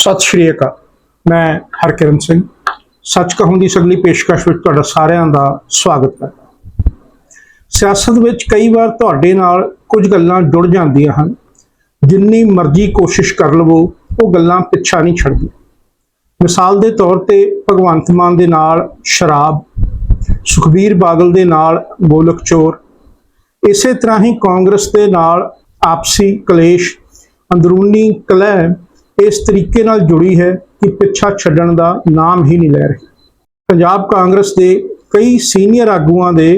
ਸਤਿ ਸ਼੍ਰੀ ਅਕਾਲ। ਮੈਂ ਹਰਕਿਰਨ ਸਿੰਘ। ਸੱਚ ਕਹੂੰ ਦੀ ਸਗਲੀ ਪੇਸ਼ਕਸ਼ ਵਿੱਚ ਤੁਹਾਡਾ ਸਾਰਿਆਂ ਦਾ ਸਵਾਗਤ ਹੈ। ਸਿਆਸਤ ਵਿੱਚ ਕਈ ਵਾਰ ਤੁਹਾਡੇ ਨਾਲ ਕੁਝ ਗੱਲਾਂ ਜੁੜ ਜਾਂਦੀਆਂ ਹਨ। ਜਿੰਨੀ ਮਰਜ਼ੀ ਕੋਸ਼ਿਸ਼ ਕਰ ਲਵੋ, ਉਹ ਗੱਲਾਂ ਪਿੱਛਾ ਨਹੀਂ ਛੱਡਦੀਆਂ। ਮਿਸਾਲ ਦੇ ਤੌਰ ਤੇ ਭਗਵੰਤ ਮਾਨ ਦੇ ਨਾਲ ਸ਼ਰਾਬ, ਸੁਖਬੀਰ ਬਾਦਲ ਦੇ ਨਾਲ ਗੋਲਕ ਚੋਰ, ਇਸੇ ਤਰ੍ਹਾਂ ਹੀ ਕਾਂਗਰਸ ਦੇ ਨਾਲ ਆਪਸੀ ਕਲੇਸ਼, ਅੰਦਰੂਨੀ ਕਲਹਿ ਇਸ ਤਰੀਕੇ ਨਾਲ ਜੁੜੀ ਹੈ ਕਿ ਪਿੱਛਾ ਛੱਡਣ ਦਾ ਨਾਮ ਹੀ ਨਹੀਂ ਲੈ ਰਹੀ। ਪੰਜਾਬ ਕਾਂਗਰਸ ਦੇ ਕਈ ਸੀਨੀਅਰ ਆਗੂਆਂ ਦੇ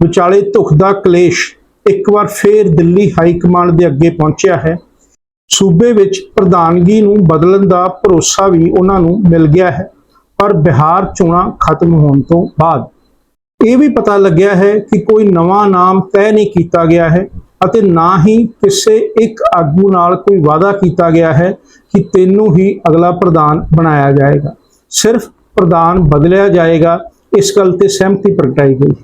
ਵਿਚਾਲੇ ਧੁਖ ਦਾ ਕਲੇਸ਼ ਇੱਕ ਵਾਰ ਫੇਰ ਦਿੱਲੀ ਹਾਈ ਕਮਾਂਡ ਦੇ ਅੱਗੇ ਪਹੁੰਚਿਆ ਹੈ। ਸੂਬੇ ਵਿੱਚ ਪ੍ਰਧਾਨਗੀ ਨੂੰ ਬਦਲਣ ਦਾ ਭਰੋਸਾ ਵੀ ਉਹਨਾਂ ਨੂੰ ਮਿਲ ਗਿਆ ਹੈ, ਪਰ ਬਿਹਾਰ ਚੋਣਾਂ ਖਤਮ ਹੋਣ ਤੋਂ ਬਾਅਦ। ਇਹ ਵੀ ਪਤਾ ਲੱਗਿਆ ਹੈ ਕਿ ਕੋਈ ਨਵਾਂ ਨਾਮ ਤੈਅ ਨਹੀਂ ਕੀਤਾ ਗਿਆ ਹੈ। ਅਤੇ ਨਾ ਹੀ ਕਿਸੇ ਇੱਕ ਆਗੂ ਨਾਲ ਕੋਈ ਵਾਅਦਾ ਕੀਤਾ ਗਿਆ ਹੈ ਕਿ ਤੈਨੂੰ ਹੀ ਅਗਲਾ ਪ੍ਰਧਾਨ ਬਣਾਇਆ ਜਾਏਗਾ। ਸਿਰਫ ਪ੍ਰਧਾਨ ਬਦਲਿਆ ਜਾਏਗਾ, ਇਸ ਗੱਲ ਤੇ ਸਹਿਮਤੀ ਪ੍ਰਗਟਾਈ ਗਈ।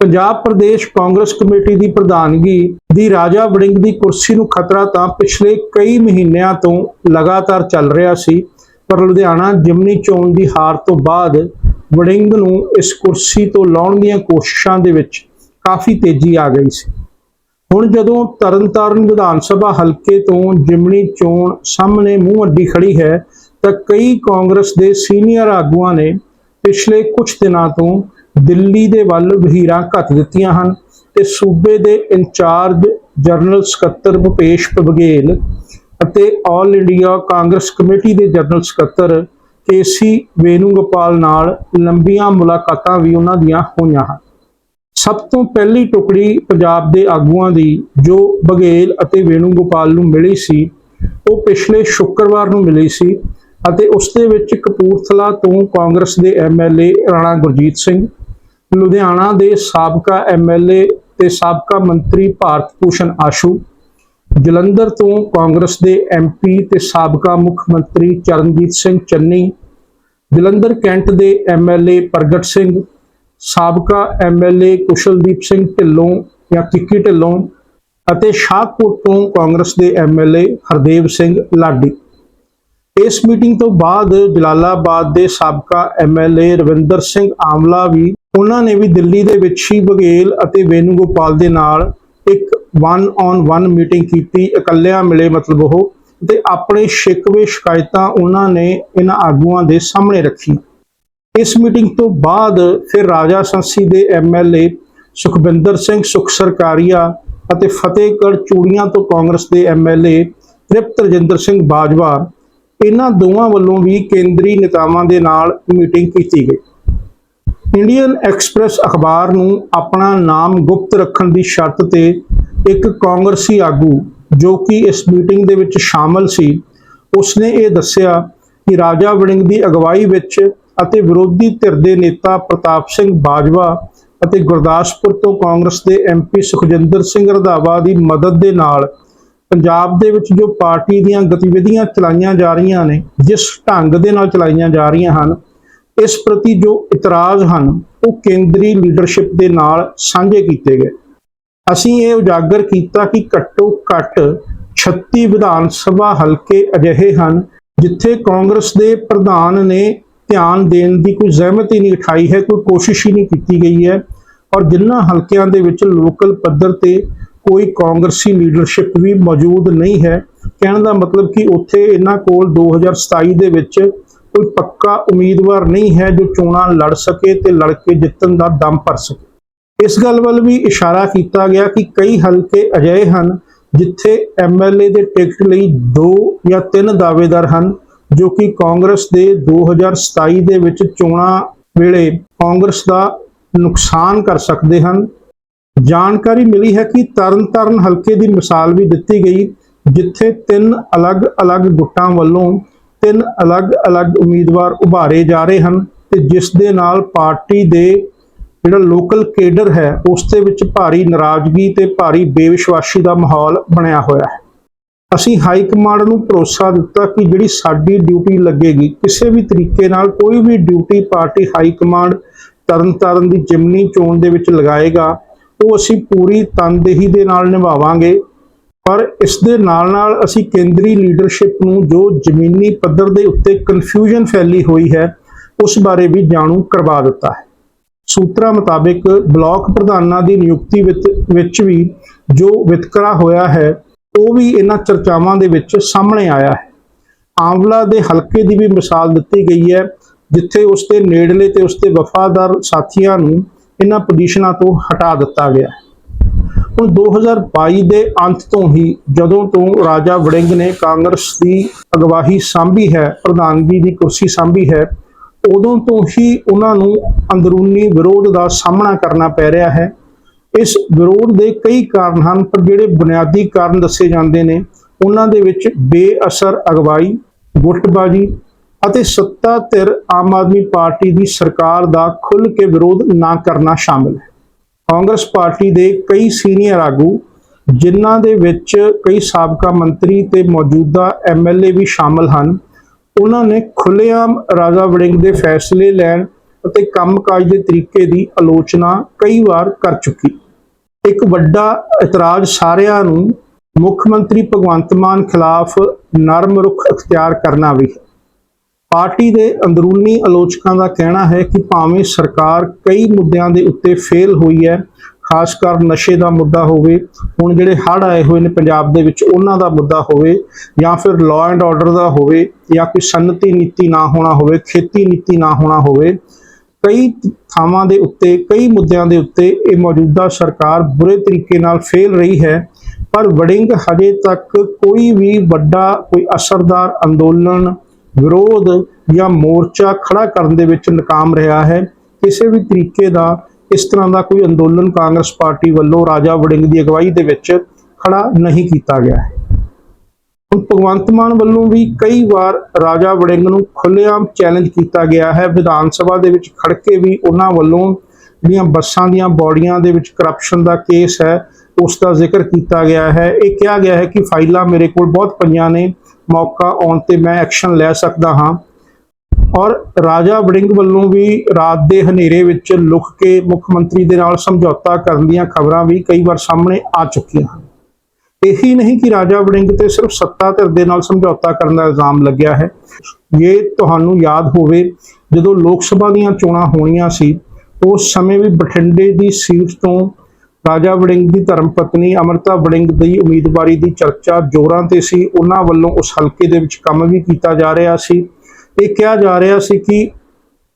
ਪੰਜਾਬ ਪ੍ਰਦੇਸ਼ ਕਾਂਗਰਸ ਕਮੇਟੀ ਦੀ ਪ੍ਰਧਾਨਗੀ ਦੀ ਰਾਜਾ ਵੜਿੰਗ ਦੀ ਕੁਰਸੀ ਨੂੰ ਖਤਰਾ ਤਾਂ ਪਿਛਲੇ ਕਈ ਮਹੀਨਿਆਂ ਤੋਂ ਲਗਾਤਾਰ ਚੱਲ ਰਿਹਾ ਸੀ, ਪਰ ਲੁਧਿਆਣਾ ਜਿਮਨੀ ਚੋਣ ਦੀ ਹਾਰ ਤੋਂ ਬਾਅਦ ਵੜਿੰਗ ਨੂੰ ਇਸ ਕੁਰਸੀ ਤੋਂ ਲਾਉਣ ਦੀਆਂ ਕੋਸ਼ਿਸ਼ਾਂ ਦੇ ਵਿੱਚ ਕਾਫੀ ਤੇਜ਼ੀ ਆ ਗਈ ਸੀ। ਹੁਣ ਜਦੋਂ ਤਰਨਤਾਰਨ ਵਿਧਾਨ ਸਭਾ ਹਲਕੇ ਤੋਂ ਜਿਮਣੀ ਚੋਣ ਸਾਹਮਣੇ ਮੂੰਹ ਅੱਡੀ ਖੜੀ ਹੈ, ਤਾਂ ਕਈ ਕਾਂਗਰਸ ਦੇ ਸੀਨੀਅਰ ਆਗੂਆਂ ਨੇ ਪਿਛਲੇ ਕੁਝ ਦਿਨਾਂ ਤੋਂ ਦਿੱਲੀ ਦੇ ਵੱਲ ਵਹੀਰਾਂ ਘੱਟ ਦਿੱਤੀਆਂ ਹਨ ਤੇ ਸੂਬੇ ਦੇ ਇੰਚਾਰਜ ਜਨਰਲ ਸਕੱਤਰ ਭੁਪੇਸ਼ ਬਘੇਲ ਅਤੇ ਆਲ ਇੰਡੀਆ ਕਾਂਗਰਸ ਕਮੇਟੀ ਦੇ ਜਨਰਲ ਸਕੱਤਰ ਕੇਸੀ ਵੇਨੂਗੋਪਾਲ ਨਾਲ ਲੰਬੀਆਂ ਮੁਲਾਕਾਤਾਂ ਵੀ ਉਹਨਾਂ ਦੀਆਂ ਹੋਈਆਂ ਹਨ। ਸਭ ਤੋਂ ਪਹਿਲੀ ਟੁਕੜੀ ਪੰਜਾਬ ਦੇ ਆਗੂਆਂ ਦੀ, ਜੋ ਬਘੇਲ ਅਤੇ ਵੇਣੂਗੋਪਾਲ ਨੂੰ ਮਿਲੀ ਸੀ, ਉਹ ਪਿਛਲੇ ਸ਼ੁੱਕਰਵਾਰ ਨੂੰ ਮਿਲੀ ਸੀ ਅਤੇ ਉਸ ਦੇ ਵਿੱਚ ਕਪੂਰਥਲਾ ਤੋਂ ਕਾਂਗਰਸ ਦੇ ਐਮਐਲਏ ਰਾਣਾ ਗੁਰਜੀਤ ਸਿੰਘ, ਲੁਧਿਆਣਾ ਦੇ ਸਾਬਕਾ ਐਮਐਲਏ ਤੇ ਸਾਬਕਾ ਮੰਤਰੀ ਭਾਰਤ ਭੂਸ਼ਣ ਆਸ਼ੂ, ਜਲੰਧਰ ਤੋਂ ਕਾਂਗਰਸ ਦੇ ਐਮਪੀ ਤੇ ਸਾਬਕਾ ਮੁੱਖ ਮੰਤਰੀ ਚਰਨਜੀਤ ਸਿੰਘ ਚੰਨੀ, ਜਲੰਧਰ ਕੈਂਟ ਦੇ ਐਮਐਲਏ ਪ੍ਰਗਟ ਸਿੰਘ ਸਾਬਕਾ ਐਮਐਲਏ ਕੁਸ਼ਲਦੀਪ ਸਿੰਘ ਢਿੱਲੋਂ ਜਾਂ ਕਿੱਕੀ ਢਿੱਲੋਂ ਅਤੇ ਸ਼ਾਹਪੁਰ ਤੋਂ ਕਾਂਗਰਸ ਦੇ ਐਮਐਲਏ ਹਰਦੇਵ ਸਿੰਘ ਲਾਡੀ। ਇਸ ਮੀਟਿੰਗ ਤੋਂ ਬਾਅਦ ਜਲਾਲਾਬਾਦ ਦੇ ਸਾਬਕਾ ਐਮਐਲਏ ਰਵਿੰਦਰ ਸਿੰਘ ਆਮਲਾ ਵੀ, ਉਹਨਾਂ ਨੇ ਵੀ ਦਿੱਲੀ ਦੇ ਵਿੱਚ ਹੀ ਬਘੇਲ ਅਤੇ ਵੇਨੂਗੋਪਾਲ ਦੇ ਨਾਲ ਇੱਕ ਵਨ ਔਨ ਵਨ ਮੀਟਿੰਗ ਕੀਤੀ, ਇਕੱਲਿਆਂ ਮਿਲੇ ਮਤਲਬ ਉਹ, ਤੇ ਆਪਣੇ ਸ਼ਿਕਵੇ ਸ਼ਿਕਾਇਤਾਂ ਉਹਨਾਂ ਨੇ ਇਹਨਾਂ ਆਗੂਆਂ ਦੇ ਸਾਹਮਣੇ ਰੱਖੀ ਇਸ ਮੀਟਿੰਗ ਤੋਂ ਬਾਅਦ ਫਿਰ ਰਾਜਾ ਸੰਸੀ ਦੇ ਐਮਐਲਏ ਸੁਖਬਿੰਦਰ ਸਿੰਘ ਸੁਖ ਸਰਕਾਰੀਆ ਅਤੇ ਫਤਿਹਗੜ੍ਹ ਚੂੜੀਆਂ ਤੋਂ ਕਾਂਗਰਸ ਦੇ ਐਮਐਲਏ ਤ੍ਰਿਪਤ ਰਜਿੰਦਰ ਸਿੰਘ ਬਾਜਵਾ, ਇਹਨਾਂ ਦੋਵਾਂ ਵੱਲੋਂ ਵੀ ਕੇਂਦਰੀ ਨੇਤਾਵਾਂ ਦੇ ਨਾਲ ਮੀਟਿੰਗ ਕੀਤੀ ਗਈ। ਇੰਡੀਅਨ ਐਕਸਪ੍ਰੈਸ ਅਖਬਾਰ ਨੂੰ ਆਪਣਾ ਨਾਮ ਗੁਪਤ ਰੱਖਣ ਦੀ ਸ਼ਰਤ ਤੇ ਇੱਕ ਕਾਂਗਰਸੀ ਆਗੂ ਜੋ ਕਿ ਇਸ ਮੀਟਿੰਗ ਦੇ ਵਿੱਚ ਸ਼ਾਮਲ ਸੀ, ਉਸਨੇ ਇਹ ਦੱਸਿਆ ਕਿ ਰਾਜਾ ਵੜਿੰਗ ਦੀ ਅਗਵਾਈ ਵਿੱਚ ਅਤੇ ਵਿਰੋਧੀ ਧਿਰ ਦੇ ਨੇਤਾ ਪ੍ਰਤਾਪ ਸਿੰਘ ਬਾਜਵਾ ਅਤੇ ਗੁਰਦਾਸਪੁਰ ਤੋਂ ਕਾਂਗਰਸ ਦੇ ਐਮਪੀ ਸੁਖਜਿੰਦਰ ਸਿੰਘ ਰਧਾਵਾ ਦੀ ਮਦਦ ਦੇ ਨਾਲ ਪੰਜਾਬ ਦੇ ਵਿੱਚ ਜੋ ਪਾਰਟੀ ਦੀਆਂ ਗਤੀਵਿਧੀਆਂ ਚਲਾਈਆਂ ਜਾ ਰਹੀਆਂ ਨੇ, ਜਿਸ ਢੰਗ ਦੇ ਨਾਲ ਚਲਾਈਆਂ ਜਾ ਰਹੀਆਂ ਹਨ, ਇਸ ਪ੍ਰਤੀ ਜੋ ਇਤਰਾਜ਼ ਹਨ, ਉਹ ਕੇਂਦਰੀ ਲੀਡਰਸ਼ਿਪ ਦੇ ਨਾਲ ਸਾਂਝੇ ਕੀਤੇ ਗਏ। ਅਸੀਂ ਇਹ ਉਜਾਗਰ ਕੀਤਾ ਕਿ ਘੱਟੋ ਘੱਟ 36 ਵਿਧਾਨ ਸਭਾ ਹਲਕੇ ਅਜਿਹੇ ਹਨ, ਜਿੱਥੇ ਕਾਂਗਰਸ ਦੇ ਪ੍ਰਧਾਨ ਨੇ ਧਿਆਨ ਦੇਣ ਦੀ ਕੋਈ ਜ਼ਹਿਮਤ ਹੀ ਨਹੀਂ ਉਠਾਈ ਹੈ, ਕੋਈ ਕੋਸ਼ਿਸ਼ ਹੀ ਨਹੀਂ ਕੀਤੀ ਗਈ ਹੈ ਔਰ ਜਿਨ੍ਹਾਂ ਹਲਕਿਆਂ ਦੇ ਵਿੱਚ ਲੋਕਲ ਪੱਧਰ ਤੇ ਕੋਈ ਕਾਂਗਰਸੀ ਲੀਡਰਸ਼ਿਪ ਵੀ ਮੌਜੂਦ ਨਹੀਂ ਹੈ, ਕਹਿਣ ਦਾ ਮਤਲਬ ਕਿ ਉੱਥੇ ਇਹਨਾਂ ਕੋਲ 2027 ਦੇ ਵਿੱਚ ਕੋਈ ਪੱਕਾ ਉਮੀਦਵਾਰ ਨਹੀਂ ਹੈ ਜੋ ਚੋਣਾਂ ਲੜ ਸਕੇ ਤੇ ਲੜ ਕੇ ਜਿੱਤਣ ਦਾ ਦਮ ਭਰ ਸਕੇ। ਇਸ ਗੱਲ ਵੱਲ ਵੀ ਇਸ਼ਾਰਾ ਕੀਤਾ ਗਿਆ ਕਿ ਕਈ ਹਲਕੇ ਅਜਿਹੇ ਹਨ ਜਿੱਥੇ ਐਮਐਲਏ ਦੇ ਟਿਕਟ ਲਈ ਦੋ ਜਾਂ ਤਿੰਨ ਦਾਅਵੇਦਾਰ ਹਨ ਜੋ ਕਿ ਕਾਂਗਰਸ ਦੇ 2027 ਦੇ ਵਿੱਚ ਚੋਣਾਂ ਵੇਲੇ ਕਾਂਗਰਸ ਦਾ ਨੁਕਸਾਨ ਕਰ ਸਕਦੇ ਹਨ। ਜਾਣਕਾਰੀ ਮਿਲੀ ਹੈ ਕਿ ਤਰਨਤਾਰਨ ਹਲਕੇ ਦੀ ਮਿਸਾਲ ਵੀ ਦਿੱਤੀ ਗਈ, ਜਿੱਥੇ ਤਿੰਨ ਅਲੱਗ-ਅਲੱਗ ਗੁੱਟਾਂ ਵੱਲੋਂ ਤਿੰਨ ਅਲੱਗ-ਅਲੱਗ ਉਮੀਦਵਾਰ ਉਭਾਰੇ ਜਾ ਰਹੇ ਹਨ ਤੇ ਜਿਸ ਦੇ ਨਾਲ ਪਾਰਟੀ ਦੇ ਜਿਹੜਾ ਲੋਕਲ ਕੇਡਰ ਹੈ, ਉਸ ਦੇ ਵਿੱਚ ਭਾਰੀ ਨਾਰਾਜ਼ਗੀ ਤੇ ਭਾਰੀ ਬੇਵਿਸ਼ਵਾਸੀ ਦਾ ਮਾਹੌਲ ਬਣਿਆ ਹੋਇਆ ਹੈ। ਅਸੀਂ ਹਾਈ ਕਮਾਂਡ ਨੂੰ ਭਰੋਸਾ ਦਿੱਤਾ ਕਿ ਜਿਹੜੀ ਸਾਡੀ ਡਿਊਟੀ ਲੱਗੇਗੀ, ਕਿਸੇ ਵੀ ਤਰੀਕੇ ਨਾਲ ਕੋਈ ਵੀ duty party high command Tarn Taran ਦੀ ਜਿਮਨੀ ਚੋਣ ਦੇ ਵਿੱਚ ਲਗਾਏਗਾ, ਉਹ ਅਸੀਂ ਪੂਰੀ ਤਨਦੇਹੀ ਦੇ ਨਾਲ ਨਿਭਾਵਾਂਗੇ। ਪਰ ਇਸ ਦੇ ਨਾਲ-ਨਾਲ ਅਸੀਂ ਕੇਂਦਰੀ ਲੀਡਰਸ਼ਿਪ ਨੂੰ ਜੋ ਜ਼ਮੀਨੀ ਪੱਧਰ ਦੇ ਉੱਤੇ ਕਨਫਿਊਜ਼ਨ ਫੈਲੀ ਹੋਈ ਹੈ, ਉਸ ਬਾਰੇ ਵੀ ਜਾਣੂ ਕਰਵਾ ਦਿੱਤਾ ਹੈ। ਸੂਤਰਾਂ ਮੁਤਾਬਿਕ ਬਲਾਕ ਪ੍ਰਧਾਨਾਂ ਦੀ ਨਿਯੁਕਤੀ ਵਿੱਚ ਵਿੱਚ ਵੀ ਜੋ ਵਿਤਕਰਾ ਹੋਇਆ ਹੈ ਉਹ ਵੀ ਇਹਨਾਂ ਚਰਚਾਵਾਂ ਦੇ ਵਿੱਚ ਸਾਹਮਣੇ ਆਇਆ ਹੈ। ਆਂਵਲਾ ਦੇ ਹਲਕੇ ਦੀ ਵੀ ਮਿਸਾਲ ਦਿੱਤੀ ਗਈ ਹੈ, ਜਿੱਥੇ ਉਸ ਦੇ ਨੇੜਲੇ ਤੇ ਉਸ ਦੇ ਵਫਾਦਾਰ ਸਾਥੀਆਂ ਨੂੰ ਇਹਨਾਂ ਪੋਜੀਸ਼ਨਾਂ ਤੋਂ ਹਟਾ ਦਿੱਤਾ ਗਿਆ ਹੈ। ਹੁਣ 2022 ਦੇ ਅੰਤ ਤੋਂ ਹੀ ਜਦੋਂ ਤੋਂ ਰਾਜਾ ਵੜਿੰਗ ਨੇ ਕਾਂਗਰਸ ਦੀ ਅਗਵਾਹੀ ਸੰਭੀ ਹੈ, ਪ੍ਰਧਾਨਗੀ ਦੀ ਕੁਰਸੀ ਸੰਭੀ ਹੈ, ਉਦੋਂ ਤੋਂ ਹੀ ਉਹਨਾਂ ਨੂੰ ਅੰਦਰੂਨੀ ਵਿਰੋਧ ਦਾ ਸਾਹਮਣਾ ਕਰਨਾ ਪੈ ਰਿਹਾ ਹੈ। ਇਸ ਵਿਰੋਧ ਦੇ ਕਈ ਕਾਰਨ ਹਨ, ਪਰ ਜਿਹੜੇ ਬੁਨਿਆਦੀ ਕਾਰਨ ਦੱਸੇ ਜਾਂਦੇ ਨੇ, ਉਹਨਾਂ ਦੇ ਵਿੱਚ ਬੇਅਸਰ ਅਗਵਾਈ, ਗੁੱਟਬਾਜੀ ਅਤੇ ਸੱਤਾ ਧਿਰ ਆਮ ਆਦਮੀ ਪਾਰਟੀ ਦੀ ਸਰਕਾਰ ਦਾ ਖੁੱਲ੍ਹ ਕੇ ਵਿਰੋਧ ਨਾ ਕਰਨਾ ਸ਼ਾਮਲ ਹੈ। ਕਾਂਗਰਸ ਪਾਰਟੀ ਦੇ ਕਈ ਸੀਨੀਅਰ ਆਗੂ, ਜਿਨ੍ਹਾਂ ਦੇ ਵਿੱਚ ਕਈ ਸਾਬਕਾ ਮੰਤਰੀ ਤੇ ਮੌਜੂਦਾ ਐਮਐਲਏ ਵੀ ਸ਼ਾਮਲ ਹਨ, ਉਹਨਾਂ ਨੇ ਖੁੱਲ੍ਹੇਆਮ ਰਾਜਾ ਵੜਿੰਗ ਦੇ ਫੈਸਲੇ ਲੈਣ ਅਤੇ ਕੰਮਕਾਜ ਦੇ ਤਰੀਕੇ ਦੀ ਆਲੋਚਨਾ ਕਈ ਵਾਰ ਕਰ ਚੁੱਕੀ। ਇੱਕ ਵੱਡਾ ਇਤਰਾਜ਼ ਸਾਰਿਆਂ ਨੂੰ ਮੁੱਖ ਮੰਤਰੀ ਭਗਵੰਤ ਮਾਨ ਖਿਲਾਫ ਨਰਮ ਰੁਖ ਅਖਤਿਆਰ ਕਰਨਾ ਵੀ ਹੈ। ਪਾਰਟੀ ਦੇ ਅੰਦਰੂਨੀ ਆਲੋਚਕਾਂ ਦਾ ਕਹਿਣਾ ਹੈ ਕਿ ਭਾਵੇਂ ਸਰਕਾਰ ਕਈ ਮੁੱਦਿਆਂ ਦੇ ਉੱਤੇ ਫੇਲ ਹੋਈ ਹੈ, ਖਾਸ ਕਰ ਨਸ਼ੇ ਦਾ ਮੁੱਦਾ ਹੋਵੇ, ਹੁਣ ਜਿਹੜੇ ਹੜ੍ਹ ਆਏ ਹੋਏ ਨੇ ਪੰਜਾਬ ਦੇ ਵਿੱਚ, ਉਹਨਾਂ ਦਾ ਮੁੱਦਾ ਹੋਵੇ ਜਾਂ ਫਿਰ ਲਾਅ ਐਂਡ ਆਰਡਰ ਦਾ ਹੋਵੇ ਜਾਂ ਕੋਈ ਸਨਅਤੀ ਨੀਤੀ ਨਾ ਹੋਣਾ ਹੋਵੇ, ਖੇਤੀ ਨੀਤੀ ਨਾ ਹੋਣਾ ਹੋਵੇ ਕਈ ਥਾਵਾਂ ਦੇ ਉੱਤੇ, ਕਈ ਮੁੱਦਿਆਂ ਦੇ ਉੱਤੇ ਇਹ ਮੌਜੂਦਾ ਸਰਕਾਰ ਬੁਰੇ ਤਰੀਕੇ ਨਾਲ ਫੇਲ ਰਹੀ ਹੈ, ਪਰ ਵੜਿੰਗ ਹਜੇ ਤੱਕ ਕੋਈ ਵੀ ਵੱਡਾ, ਕੋਈ ਅਸਰਦਾਰ ਅੰਦੋਲਨ, ਵਿਰੋਧ ਜਾਂ ਮੋਰਚਾ ਖੜਾ ਕਰਨ ਦੇ ਵਿੱਚ ਨਾਕਾਮ ਰਿਹਾ ਹੈ। ਕਿਸੇ ਵੀ ਤਰੀਕੇ ਦਾ ਇਸ ਤਰ੍ਹਾਂ ਦਾ ਕੋਈ ਅੰਦੋਲਨ ਕਾਂਗਰਸ ਪਾਰਟੀ ਵੱਲੋਂ ਰਾਜਾ ਵੜਿੰਗ ਦੀ ਅਗਵਾਈ ਦੇ ਵਿੱਚ ਖੜਾ ਨਹੀਂ ਕੀਤਾ ਗਿਆ ਹੈ। ਭਗਵੰਤ ਮਾਨ ਵੱਲੋਂ ਵੀ ਕਈ ਵਾਰ ਰਾਜਾ ਵੜਿੰਗ ਨੂੰ ਖੁੱਲ੍ਹੇਆਮ ਚੈਲੰਜ ਕੀਤਾ ਗਿਆ ਹੈ। ਵਿਧਾਨ ਸਭਾ ਦੇ ਵਿੱਚ ਖੜ ਕੇ ਵੀ ਉਹਨਾਂ ਵੱਲੋਂ ਜਿਹੜੀਆਂ ਬੱਸਾਂ ਦੀਆਂ ਬੋਡੀਆਂ ਦੇ ਵਿੱਚ ਕਰਪਸ਼ਨ ਦਾ ਕੇਸ ਹੈ, ਉਸ ਦਾ ਜ਼ਿਕਰ ਕੀਤਾ ਗਿਆ ਹੈ। ਇਹ ਕਿਹਾ ਗਿਆ ਹੈ ਕਿ ਫਾਈਲਾਂ ਮੇਰੇ ਕੋਲ ਬਹੁਤ ਪਈਆਂ ਨੇ, ਮੌਕਾ ਆਉਣ ਤੇ ਮੈਂ ਐਕਸ਼ਨ ਲੈ ਸਕਦਾ ਹਾਂ। ਔਰ ਰਾਜਾ ਵੜਿੰਗ ਵੱਲੋਂ ਵੀ ਰਾਤ ਦੇ ਹਨੇਰੇ ਵਿੱਚ ਲੁਕ ਕੇ ਮੁੱਖ ਮੰਤਰੀ ਦੇ ਨਾਲ ਸਮਝੌਤਾ ਕਰਨ ਦੀਆਂ ਖਬਰਾਂ ਵੀ ਕਈ ਵਾਰ ਸਾਹਮਣੇ ਆ ਚੁੱਕੀਆਂ ਹਨ। ਇਹੀ ਨਹੀਂ ਕਿ ਰਾਜਾ ਵੜਿੰਗ ਤੇ ਸਿਰਫ ਸੱਤਾ ਧਿਰ ਦੇ ਨਾਲ ਸਮਝੌਤਾ ਕਰਨ ਦਾ ਇਲਜ਼ਾਮ ਲੱਗਿਆ ਹੈ। ਇਹ ਤੁਹਾਨੂੰ ਯਾਦ ਹੋਵੇ, ਜਦੋਂ ਲੋਕ ਸਭਾ ਦੀਆਂ ਚੋਣਾਂ ਹੋਣੀਆਂ ਸੀ, ਉਸ ਸਮੇਂ ਵੀ ਬਠਿੰਡੇ ਦੀ ਸੀਟ ਤੋਂ ਰਾਜਾ ਵੜਿੰਗ ਦੀ ਧਰਮ ਪਤਨੀ ਅਮਰਤਾ ਵੜਿੰਗ ਦੀ ਉਮੀਦਵਾਰੀ ਦੀ ਚਰਚਾ ਜ਼ੋਰਾਂ ਤੇ ਸੀ। ਉਹਨਾਂ ਵੱਲੋਂ ਉਸ ਹਲਕੇ ਦੇ ਵਿੱਚ ਕੰਮ ਵੀ ਕੀਤਾ ਜਾ ਰਿਹਾ ਸੀ। ਇਹ ਕਿਹਾ ਜਾ ਰਿਹਾ ਸੀ ਕਿ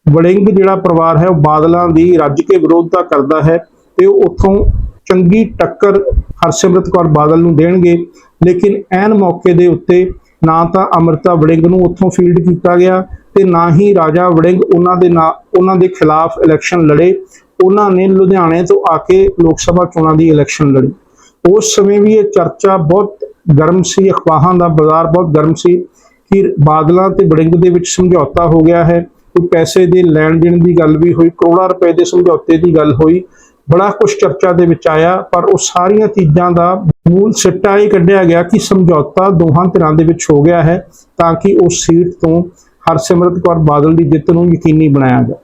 ਵੜਿੰਗ ਜਿਹੜਾ ਪਰਿਵਾਰ ਹੈ, ਉਹ ਬਾਦਲਾਂ ਦੀ ਰੱਜ ਕੇ ਵਿਰੋਧਤਾ ਕਰਦਾ ਹੈ ਤੇ ਉਹ ਉੱਥੋਂ ਚੰਗੀ ਟੱਕਰ ਹਰਸਿਮਰਤ ਕੌਰ ਬਾਦਲ ਨੂੰ ਦੇਣਗੇ। ਲੇਕਿਨ ਐਨ ਮੌਕੇ ਦੇ ਉੱਤੇ ਨਾ ਤਾਂ ਅਮਰਤਾ ਵੜਿੰਗ ਨੂੰ ਉੱਥੋਂ ਫੀਲਡ ਕੀਤਾ ਗਿਆ ਤੇ ਨਾ ਹੀ ਰਾਜਾ ਵੜਿੰਗ ਉਹਨਾਂ ਦੇ ਨਾ ਉਹਨਾਂ ਦੇ ਖਿਲਾਫ ਇਲੈਕਸ਼ਨ ਲੜੇ। ਉਹਨਾਂ ਨੇ ਲੁਧਿਆਣੇ ਤੋਂ ਆ ਕੇ ਲੋਕ ਸਭਾ ਚੋਣਾਂ ਦੀ ਇਲੈਕਸ਼ਨ ਲੜੀ। ਉਸ ਸਮੇਂ ਵੀ ਇਹ ਚਰਚਾ ਬਹੁਤ ਗਰਮ ਸੀ ਅਖਵਾਹਾਂ ਦਾ ਬਾਜ਼ਾਰ ਬਹੁਤ ਗਰਮ ਸੀ ਕਿ ਬਾਦਲਾਂ ਤੇ ਵੜਿੰਗ ਦੇ ਵਿੱਚ ਸਮਝੌਤਾ ਹੋ ਗਿਆ ਹੈ। ਕੋਈ ਪੈਸੇ ਦੇ ਲੈਣ ਦੇਣ ਦੀ ਗੱਲ ਵੀ ਹੋਈ, ਕਰੋੜਾਂ ਰੁਪਏ ਦੇ ਸਮਝੌਤੇ ਦੀ ਗੱਲ ਹੋਈ। ਬੜਾ ਕੁਝ ਚਰਚਾ ਦੇ ਵਿੱਚ ਆਇਆ, ਪਰ ਉਹ ਸਾਰੀਆਂ ਚੀਜ਼ਾਂ ਦਾ ਮੂਲ ਸਿੱਟਾ ਇਹ ਕੱਢਿਆ ਗਿਆ ਕਿ ਸਮਝੌਤਾ ਦੋਹਾਂ ਧਿਰਾਂ ਦੇ ਵਿੱਚ ਹੋ ਗਿਆ ਹੈ ਤਾਂ ਕਿ ਉਸ ਸੀਟ ਤੋਂ ਹਰਸਿਮਰਤ ਕੌਰ ਬਾਦਲ ਦੀ ਜਿੱਤ ਨੂੰ ਯਕੀਨੀ ਬਣਾਇਆ ਜਾਵੇ।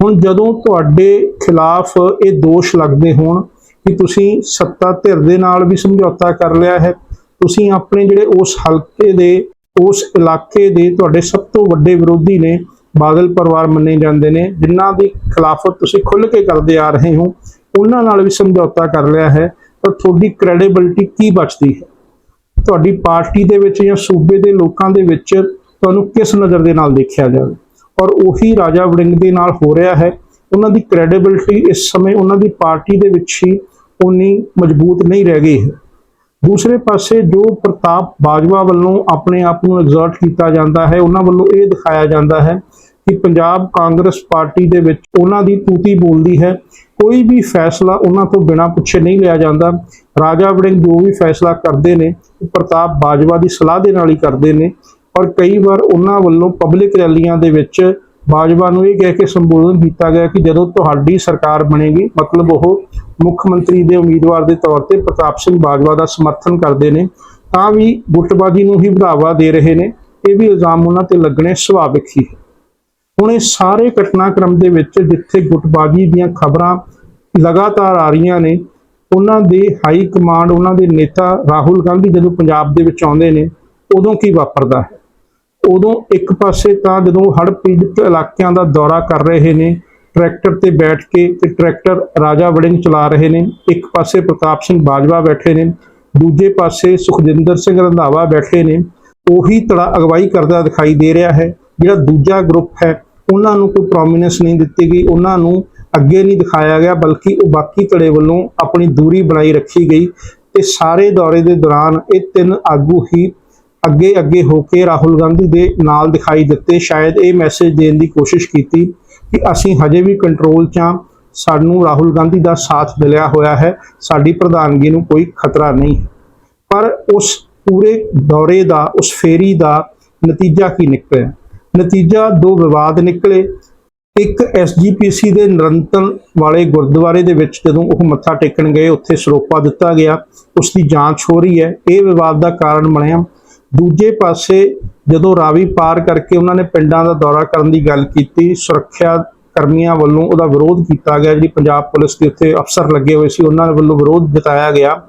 ਹੁਣ ਜਦੋਂ ਤੁਹਾਡੇ ਖਿਲਾਫ ਇਹ ਦੋਸ਼ ਲੱਗਦੇ ਹੋਣ ਕਿ ਤੁਸੀਂ ਸੱਤਾ ਧਿਰ ਦੇ ਨਾਲ ਵੀ ਸਮਝੌਤਾ ਕਰ ਲਿਆ ਹੈ, ਤੁਸੀਂ ਆਪਣੇ ਜਿਹੜੇ ਉਸ ਹਲਕੇ ਦੇ, ਉਸ ਇਲਾਕੇ ਦੇ ਤੁਹਾਡੇ ਸਭ ਤੋਂ ਵੱਡੇ ਵਿਰੋਧੀ ਨੇ ਬਾਦਲ ਪਰਿਵਾਰ ਮੰਨੇ ਜਾਂਦੇ ਨੇ, ਜਿਨ੍ਹਾਂ ਦੀ ਖਿਲਾਫਤ ਤੁਸੀਂ ਖੁੱਲ੍ਹ ਕੇ ਕਰਦੇ ਆ ਰਹੇ ਹੋ, ਉਹਨਾਂ ਨਾਲ ਵੀ ਸਮਝੌਤਾ ਕਰ ਲਿਆ ਹੈ, ਪਰ ਤੁਹਾਡੀ ਕ੍ਰੈਡੀਬਿਲਟੀ ਕੀ ਬਚਦੀ ਹੈ? ਤੁਹਾਡੀ ਪਾਰਟੀ ਦੇ ਵਿੱਚ ਜਾਂ ਸੂਬੇ ਦੇ ਲੋਕਾਂ ਦੇ ਵਿੱਚ ਤੁਹਾਨੂੰ ਕਿਸ ਨਜ਼ਰ ਦੇ ਨਾਲ ਦੇਖਿਆ ਜਾਵੇ? ਔਰ ਉਹੀ ਰਾਜਾ ਵੜਿੰਗ ਦੇ ਨਾਲ ਹੋ ਰਿਹਾ ਹੈ, ਉਹਨਾਂ ਦੀ ਕ੍ਰੈਡੀਬਿਲਟੀ ਇਸ ਸਮੇਂ ਉਹਨਾਂ ਦੀ ਪਾਰਟੀ ਦੇ ਵਿੱਚ ਹੀ ਉਨੀ ਮਜ਼ਬੂਤ ਨਹੀਂ ਰਹਿ ਗਈ ਹੈ। ਦੂਸਰੇ ਪਾਸੇ ਜੋ ਪ੍ਰਤਾਪ ਬਾਜਵਾ ਵੱਲੋਂ ਆਪਣੇ ਆਪ ਨੂੰ ਐਗਜ਼ਰਟ ਕੀਤਾ ਜਾਂਦਾ ਹੈ, ਉਹਨਾਂ ਵੱਲੋਂ ਇਹ ਦਿਖਾਇਆ ਜਾਂਦਾ ਹੈ ਕਿ ਪੰਜਾਬ ਕਾਂਗਰਸ ਪਾਰਟੀ ਦੇ ਵਿੱਚ ਉਹਨਾਂ ਦੀ ਤੂਤੀ ਬੋਲਦੀ ਹੈ। ਕੋਈ ਵੀ ਫੈਸਲਾ ਉਹਨਾਂ ਤੋਂ ਬਿਨਾਂ ਪੁੱਛੇ ਨਹੀਂ ਲਿਆ ਜਾਂਦਾ। ਰਾਜਾ ਵੜਿੰਗ ਜੋ ਵੀ ਫੈਸਲਾ ਕਰਦੇ ਨੇ, ਉਹ ਪ੍ਰਤਾਪ ਬਾਜਵਾ ਦੀ ਸਲਾਹ ਦੇ ਨਾਲ ਹੀ ਕਰਦੇ ਨੇ। ਔਰ ਕਈ ਵਾਰ ਉਹਨਾਂ ਵੱਲੋਂ ਪਬਲਿਕ ਰੈਲੀਆਂ ਦੇ ਵਿੱਚ ਬਾਜਵਾ ਨੂੰ ਇਹ ਕਹਿ ਕੇ ਸੰਬੋਧਨ ਕੀਤਾ ਗਿਆ ਕਿ ਜਦੋਂ ਤੁਹਾਡੀ ਸਰਕਾਰ ਬਣੇਗੀ, ਮਤਲਬ ਉਹ ਮੁੱਖ ਮੰਤਰੀ ਦੇ ਉਮੀਦਵਾਰ ਦੇ ਤੌਰ ਤੇ ਪ੍ਰਤਾਪ ਸਿੰਘ ਬਾਜਵਾ ਦਾ ਸਮਰਥਨ ਕਰਦੇ ਨੇ, ਤਾਂ ਵੀ ਗੁੱਟਬਾਜੀ ਨੂੰ ਹੀ ਵਧਾਵਾ ਦੇ ਰਹੇ ਨੇ। ਇਹ ਵੀ ਇਲਜ਼ਾਮ ਉਹਨਾਂ ਤੇ ਲੱਗਣੇ ਸੁਭਾਵਿਕ ਹੀ ਹੈ। ਹੁਣ ਇਹ ਸਾਰੇ ਘਟਨਾਕ੍ਰਮ ਦੇ ਵਿੱਚ ਜਿੱਥੇ ਗੁੱਟਬਾਜੀ ਦੀਆਂ ਖਬਰਾਂ ਲਗਾਤਾਰ ਆ ਰਹੀਆਂ ਨੇ, ਉਹਨਾਂ ਦੇ ਹਾਈ ਕਮਾਂਡ, ਉਹਨਾਂ ਦੇ ਨੇਤਾ ਰਾਹੁਲ ਗਾਂਧੀ ਜਦੋਂ ਪੰਜਾਬ ਦੇ ਵਿੱਚ ਆਉਂਦੇ ਨੇ, ਉਦੋਂ ਕੀ ਵਾਪਰਦਾ ਹੈ? ਉਦੋਂ ਇੱਕ ਪਾਸੇ ਤਾਂ ਜਦੋਂ ਹੜ੍ਹ ਪੀੜਤ ਇਲਾਕਿਆਂ ਦਾ ਦੌਰਾ ਕਰ ਰਹੇ ਨੇ, ਟਰੈਕਟਰ ਤੇ ਬੈਠ ਕੇ ਤੇ ਟਰੈਕਟਰ ਰਾਜਾ ਵੜਿੰਗ ਚਲਾ ਰਹੇ ਨੇ, ਇੱਕ ਪਾਸੇ ਪ੍ਰਤਾਪ ਸਿੰਘ ਬਾਜਵਾ ਬੈਠੇ ਨੇ, ਦੂਜੇ ਪਾਸੇ ਸੁਖਜਿੰਦਰ ਸਿੰਘ ਰੰਧਾਵਾ ਬੈਠੇ ਨੇ, ਉਹੀ ਤੜਾ ਅਗਵਾਈ ਕਰਦਾ ਦਿਖਾਈ ਦੇ ਰਿਹਾ ਹੈ। ਜਿਹੜਾ ਦੂਜਾ ਗਰੁੱਪ ਹੈ, ਉਹਨਾਂ ਨੂੰ ਕੋਈ ਪ੍ਰੋਮਿਨੈਂਸ ਨਹੀਂ ਦਿੱਤੀ ਗਈ, ਉਹਨਾਂ ਨੂੰ ਅੱਗੇ ਨਹੀਂ ਦਿਖਾਇਆ ਗਿਆ, ਬਲਕਿ ਉਹ ਬਾਕੀ ਧੜੇ ਵੱਲੋਂ ਆਪਣੀ ਦੂਰੀ ਬਣਾਈ ਰੱਖੀ ਗਈ ਤੇ ਸਾਰੇ ਦੌਰੇ ਦੇ ਦੌਰਾਨ ਇਹ ਤਿੰਨ ਆਗੂ ਹੀ ਅੱਗੇ ਅੱਗੇ ਹੋ ਕੇ ਰਾਹੁਲ ਗਾਂਧੀ ਦੇ ਨਾਲ ਦਿਖਾਈ ਦਿੱਤੇ। ਸ਼ਾਇਦ ਇਹ ਮੈਸੇਜ ਦੇਣ ਦੀ ਕੋਸ਼ਿਸ਼ ਕੀਤੀ ਕਿ ਅਸੀਂ ਹਜੇ ਵੀ ਕੰਟਰੋਲ 'ਚ ਹਾਂ, ਸਾਨੂੰ ਰਾਹੁਲ ਗਾਂਧੀ ਦਾ ਸਾਥ ਮਿਲਿਆ ਹੋਇਆ ਹੈ, ਸਾਡੀ ਪ੍ਰਧਾਨਗੀ ਨੂੰ ਕੋਈ ਖਤਰਾ ਨਹੀਂ। ਪਰ ਉਸ ਪੂਰੇ ਦੌਰੇ ਦਾ, ਉਸ ਫੇਰੀ ਦਾ ਨਤੀਜਾ ਕੀ ਨਿਕਲਿਆ? ਨਤੀਜਾ ਦੋ ਵਿਵਾਦ ਨਿਕਲੇ। ਇੱਕ ਐਸਜੀਪੀਸੀ ਦੇ ਨਿਰੰਤਰ ਵਾਲੇ ਗੁਰਦੁਆਰੇ ਦੇ ਵਿੱਚ ਜਦੋਂ ਉਹ ਮੱਥਾ ਟੇਕਣ ਗਏ, ਉੱਥੇ ਸਰੋਪਾ ਦਿੱਤਾ ਗਿਆ। ਉਸ ਦੀ ਜਾਂਚ ਹੋ ਰਹੀ ਹੈ। ਇਹ ਵਿਵਾਦ ਦਾ ਕਾਰਨ ਬਣਿਆ। ਦੂਜੇ ਪਾਸੇ ਜਦੋਂ ਰਾਵੀ ਪਾਰ ਕਰਕੇ ਉਹਨਾਂ ਨੇ ਪਿੰਡਾਂ ਦਾ ਦੌਰਾ ਕਰਨ ਦੀ ਗੱਲ ਕੀਤੀ, ਸੁਰੱਖਿਆ ਕਰਮੀਆਂ ਵੱਲੋਂ ਉਹਦਾ ਵਿਰੋਧ ਕੀਤਾ ਗਿਆ। ਜਿਹੜੀ ਪੰਜਾਬ ਪੁਲਿਸ ਦੇ ਉੱਤੇ ਅਫਸਰ ਲੱਗੇ ਹੋਏ ਸੀ, ਉਹਨਾਂ ਦੇ ਵੱਲੋਂ ਵਿਰੋਧ ਜਤਾਇਆ ਗਿਆ।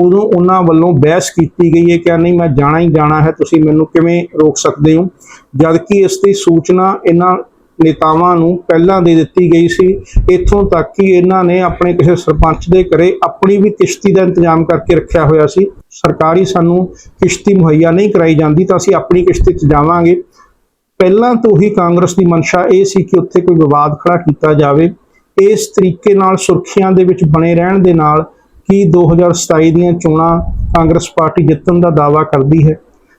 ਉਦੋਂ ਉਹਨਾਂ ਵੱਲੋਂ ਬਹਿਸ ਕੀਤੀ ਗਈ ਹੈ ਕਿ ਨਹੀਂ ਮੈਂ ਜਾਣਾ ਹੀ ਜਾਣਾ ਹੈ, ਤੁਸੀਂ ਮੈਨੂੰ ਕਿਵੇਂ ਰੋਕ ਸਕਦੇ ਹੋ? ਜਦਕਿ ਇਸ ਦੀ ਸੂਚਨਾ ਇਹਨਾਂ ਨੇਤਾਵਾਂ ਨੂੰ ਪਹਿਲਾਂ ਦੇ ਦਿੱਤੀ ਗਈ ਸੀ, ਇੱਥੋਂ ਤੱਕ ਕਿ ਇਹਨਾਂ ਨੇ ਆਪਣੇ ਕਿਸੇ ਸਰਪੰਚ ਦੇ ਘਰੇ ਆਪਣੀ ਵੀ ਕਿਸ਼ਤੀ ਦਾ ਇੰਤਜ਼ਾਮ ਕਰਕੇ ਰੱਖਿਆ ਹੋਇਆ ਸੀ। ਸਰਕਾਰੀ ਸਾਨੂੰ ਕਿਸ਼ਤੀ ਮੁਹੱਈਆ ਨਹੀਂ ਕਰਾਈ ਜਾਂਦੀ ਤਾਂ ਅਸੀਂ ਆਪਣੀ ਕਿਸ਼ਤੀ 'ਚ ਜਾਵਾਂਗੇ। ਪਹਿਲਾਂ ਤੋਂ ਹੀ ਕਾਂਗਰਸ ਦੀ ਮਨਸ਼ਾ ਇਹ ਸੀ ਕਿ ਉੱਥੇ ਕੋਈ ਵਿਵਾਦ ਖੜਾ ਕੀਤਾ ਜਾਵੇ। ਇਸ ਤਰੀਕੇ ਨਾਲ ਸੁਰਖੀਆਂ ਦੇ ਵਿੱਚ ਬਣੇ ਰਹਿਣ ਦੇ ਨਾਲ ਕਿ 2027 ਦੀਆਂ ਚੋਣਾਂ ਕਾਂਗਰਸ ਪਾਰਟੀ ਜਿੱਤਣ ਦਾ ਦਾਅਵਾ ਕਰਦੀ ਹੈ,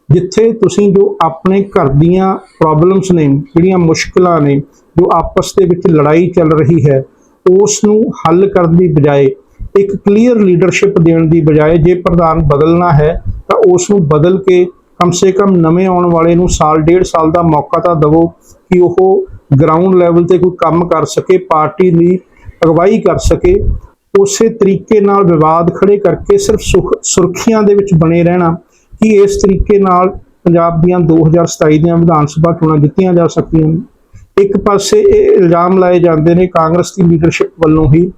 ਜਿੱਥੇ ਤੁਸੀਂ ਜੋ ਆਪਣੇ ਘਰ ਦੀਆਂ ਪ੍ਰੋਬਲਮਸ ਨੇ, ਜਿਹੜੀਆਂ ਮੁਸ਼ਕਲਾਂ ਨੇ, ਜੋ ਆਪਸ ਦੇ ਵਿੱਚ ਲੜਾਈ ਚੱਲ ਰਹੀ ਹੈ ਉਸ ਨੂੰ ਹੱਲ ਕਰਨ ਦੀ ਬਜਾਏ, ਇੱਕ ਕਲੀਅਰ ਲੀਡਰਸ਼ਿਪ ਦੇਣ ਦੀ ਬਜਾਏ ਜੇ ਪ੍ਰਧਾਨ ਬਦਲਣਾ ਹੈ, ਤਾਂ ਉਸ ਨੂੰ ਬਦਲ ਕੇ ਕਮ ਸੇ ਕਮ ਨਵੇਂ ਆਉਣ ਵਾਲੇ ਨੂੰ ਸਾਲ, ਡੇਢ ਸਾਲ ਦਾ ਮੌਕਾ ਤਾਂ ਦਿਵੋ ਕਿ ਉਹ ਗਰਾਊਂਡ ਲੈਵਲ ਤੇ ਕੋਈ ਕੰਮ ਕਰ ਸਕੇ, ਪਾਰਟੀ ਦੀ ਅਗਵਾਈ ਕਰ ਸਕੇ ਉਸੇ ਤਰੀਕੇ ਨਾਲ ਵਿਵਾਦ ਖੜੇ ਕਰਕੇ ਸਿਰਫ ਸੁਖ, ਸੁਰਖੀਆਂ ਦੇ ਵਿੱਚ ਬਣੇ ਰਹਿਣਾ ਕਿ ਇਸ ਤਰੀਕੇ ਨਾਲ ਪੰਜਾਬ ਦੀਆਂ 2027 ਦੀਆਂ ਵਿਧਾਨ ਸਭਾ ਚੋਣਾਂ ਜਿੱਤੀਆਂ ਜਾ ਸਕਦੀਆਂ ਨੇ। ਇੱਕ ਪਾਸੇ ਇਹ ਇਲਜ਼ਾਮ ਲਾਏ ਜਾਂਦੇ ਨੇ ਕਾਂਗਰਸ ਦੀ ਲੀਡਰਸ਼ਿਪ ਵੱਲੋਂ ਹੀ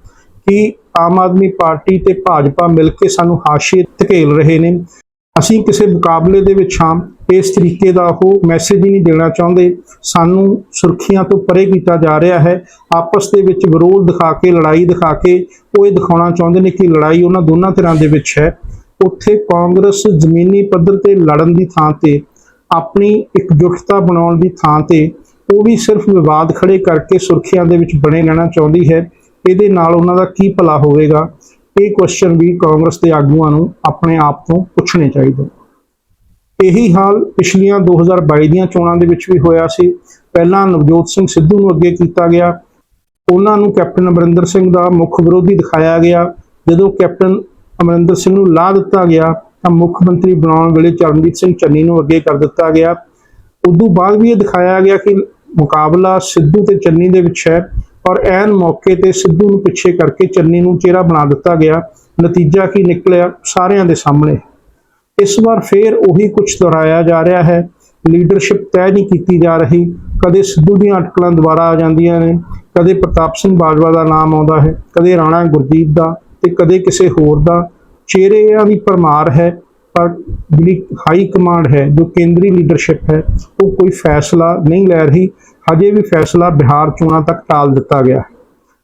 ਕਿ ਆਮ ਆਦਮੀ ਪਾਰਟੀ ਤੇ ਭਾਜਪਾ ਮਿਲ ਕੇ ਸਾਨੂੰ ਹਾਸ਼ੀਏ ਧਕੇਲ ਰਹੇ ਨੇ। ਅਸੀਂ ਕਿਸੇ ਮੁਕਾਬਲੇ ਦੇ ਵਿੱਚ ਹਾਂ। ਇਸ ਤਰੀਕੇ ਦਾ ਉਹ ਮੈਸੇਜ ਹੀ ਨਹੀਂ ਦੇਣਾ ਚਾਹੁੰਦੇ। ਸਾਨੂੰ ਸੁਰਖੀਆਂ ਤੋਂ ਪਰੇ ਕੀਤਾ ਜਾ ਰਿਹਾ ਹੈ। ਆਪਸ ਦੇ ਵਿੱਚ ਵਿਰੋਧ ਦਿਖਾ ਕੇ, ਲੜਾਈ ਦਿਖਾ ਕੇ ਉਹ ਇਹ ਦਿਖਾਉਣਾ ਚਾਹੁੰਦੇ ਨੇ ਕਿ ਲੜਾਈ ਉਹਨਾਂ ਦੋਨਾਂ ਧਿਰਾਂ ਦੇ ਵਿੱਚ ਹੈ। ਉੱਥੇ ਕਾਂਗਰਸ ਜ਼ਮੀਨੀ ਪੱਧਰ ਤੇ ਲੜਨ ਦੀ ਥਾਂ ਤੇ, ਆਪਣੀ ਇਕਜੁੱਟਤਾ ਬਣਾਉਣ ਦੀ ਥਾਂ ਤੇ, ਉਹ ਵੀ ਸਿਰਫ ਵਿਵਾਦ ਖੜੇ ਕਰਕੇ ਸੁਰਖੀਆਂ ਦੇ ਵਿੱਚ ਬਣੇ ਰਹਿਣਾ ਚਾਹੁੰਦੀ ਹੈ। ਇਹਦੇ ਨਾਲ ਉਹਨਾਂ ਦਾ ਕੀ ਭਲਾ ਹੋਵੇਗਾ? ਇਹ ਕੁਐਸਚਨ ਵੀ ਕਾਂਗਰਸ ਦੇ ਆਗੂਆਂ ਨੂੰ ਆਪਣੇ ਆਪ ਤੋਂ ਪੁੱਛਣੇ ਚਾਹੀਦੇ ਇਹੀ ਹਾਲ ਪਿਛਲੀਆਂ 2022 ਦੀਆਂ ਚੋਣਾਂ ਦੇ ਵਿੱਚ ਵੀ ਹੋਇਆ ਸੀ। ਪਹਿਲਾਂ ਨਵਜੋਤ ਸਿੰਘ ਸਿੱਧੂ ਨੂੰ ਅੱਗੇ ਕੀਤਾ ਗਿਆ। ਉਹਨਾਂ ਨੂੰ ਕੈਪਟਨ ਅਮਰਿੰਦਰ ਸਿੰਘ ਦਾ ਮੁੱਖ ਵਿਰੋਧੀ ਦਿਖਾਇਆ ਗਿਆ। ਜਦੋਂ ਕੈਪਟਨ ਅਮਰਿੰਦਰ ਸਿੰਘ ਨੂੰ ਲਾ ਦਿੱਤਾ ਗਿਆ, ਤਾਂ ਮੁੱਖ ਮੰਤਰੀ ਬਣਾਉਣ ਵੇਲੇ ਚਰਨਜੀਤ ਸਿੰਘ ਚੰਨੀ ਨੂੰ ਅੱਗੇ ਕਰ ਦਿੱਤਾ ਗਿਆ। ਉਦੋਂ ਬਾਅਦ ਵੀ ਇਹ ਦਿਖਾਇਆ ਗਿਆ ਕਿ ਮੁਕਾਬਲਾ ਸਿੱਧੂ ਤੇ ਚੰਨੀ ਦੇ ਵਿੱਚ ਹੈ ਔਰ ਐਨ ਮੌਕੇ ਤੇ ਸਿੱਧੂ ਨੂੰ ਪਿੱਛੇ ਕਰਕੇ ਚੰਨੀ ਨੂੰ ਚਿਹਰਾ ਬਣਾ ਦਿੱਤਾ ਗਿਆ। ਨਤੀਜਾ ਕੀ ਨਿਕਲਿਆ ਸਾਰਿਆਂ ਦੇ ਸਾਹਮਣੇ। ਇਸ ਵਾਰ ਫੇਰ ਉਹੀ ਕੁਝ ਦੁਹਰਾਇਆ ਜਾ ਰਿਹਾ ਹੈ। ਲੀਡਰਸ਼ਿਪ ਤੈਅ ਨਹੀਂ ਕੀਤੀ ਜਾ ਰਹੀ। ਕਦੇ ਸਿੱਧੂ ਦੀਆਂ ਅਟਕਲਾਂ ਦੁਬਾਰਾ ਆ ਜਾਂਦੀਆਂ ਨੇ, ਕਦੇ ਪ੍ਰਤਾਪ ਸਿੰਘ ਬਾਜਵਾ ਦਾ ਨਾਮ ਆਉਂਦਾ ਹੈ, ਕਦੇ ਰਾਣਾ ਗੁਰਜੀਤ ਦਾ ਤੇ ਕਦੇ ਕਿਸੇ ਹੋਰ ਦਾ। ਚਿਹਰਿਆਂ ਦੀ ਪਰਮਾਰ ਹੈ, ਪਰ ਜਿਹੜੀ ਹਾਈ ਕਮਾਂਡ ਹੈ, ਜੋ ਕੇਂਦਰੀ ਲੀਡਰਸ਼ਿਪ ਹੈ, ਉਹ ਕੋਈ ਫੈਸਲਾ ਨਹੀਂ ਲੈ ਰਹੀ। ਹਜੇ ਵੀ ਫੈਸਲਾ ਬਿਹਾਰ ਚੋਣਾਂ ਤੱਕ ਟਾਲ ਦਿੱਤਾ ਗਿਆ ਹੈ।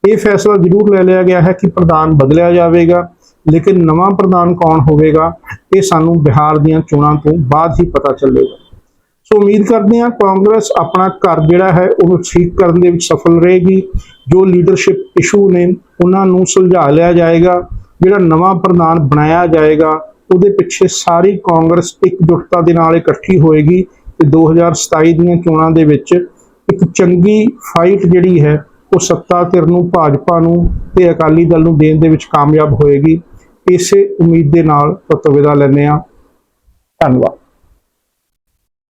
ਇਹ ਫੈਸਲਾ ਜ਼ਰੂਰ ਲੈ ਲਿਆ ਗਿਆ ਹੈ ਕਿ ਪ੍ਰਧਾਨ ਬਦਲਿਆ ਜਾਵੇਗਾ। ਲੇਕਿਨ ਨਵਾਂ ਪ੍ਰਧਾਨ ਕੌਣ ਹੋਵੇਗਾ, ਇਹ ਸਾਨੂੰ ਬਿਹਾਰ ਦੀਆਂ ਚੋਣਾਂ ਤੋਂ ਬਾਅਦ ਹੀ ਪਤਾ ਚੱਲੇਗਾ। ਸੋ ਉਮੀਦ ਕਰਦੇ ਹਾਂ ਕਾਂਗਰਸ ਆਪਣਾ ਘਰ ਜਿਹੜਾ ਹੈ, ਉਹਨੂੰ ਠੀਕ ਕਰਨ ਦੇ ਵਿੱਚ ਸਫਲ ਰਹੇਗੀ। ਜੋ ਲੀਡਰਸ਼ਿਪ ਇਸ਼ੂ ਨੇ, ਉਹਨਾਂ ਨੂੰ ਸੁਲਝਾ ਲਿਆ ਜਾਏਗਾ। ਜਿਹੜਾ ਨਵਾਂ ਪ੍ਰਧਾਨ ਬਣਾਇਆ ਜਾਏਗਾ, ਉਹਦੇ ਪਿੱਛੇ ਸਾਰੀ ਕਾਂਗਰਸ ਇਕਜੁੱਟਤਾ ਦੇ ਨਾਲ ਇਕੱਠੀ ਹੋਏਗੀ ਤੇ 2027 ਦੀਆਂ ਚੋਣਾਂ ਦੇ ਵਿੱਚ ਇੱਕ ਚੰਗੀ ਫਾਈਟ ਜਿਹੜੀ ਹੈ, ਉਹ ਸੱਤਾ ਧਿਰ ਨੂੰ, ਭਾਜਪਾ ਨੂੰ ਤੇ ਅਕਾਲੀ ਦਲ ਨੂੰ ਦੇਣ ਦੇ ਵਿੱਚ ਕਾਮਯਾਬ ਹੋਏਗੀ। ਇਸੇ ਉਮੀਦ ਦੇ ਨਾਲ ਤੋਂ ਵਿਦਾ ਲੈਂਦੇ ਹਾਂ। ਧੰਨਵਾਦ।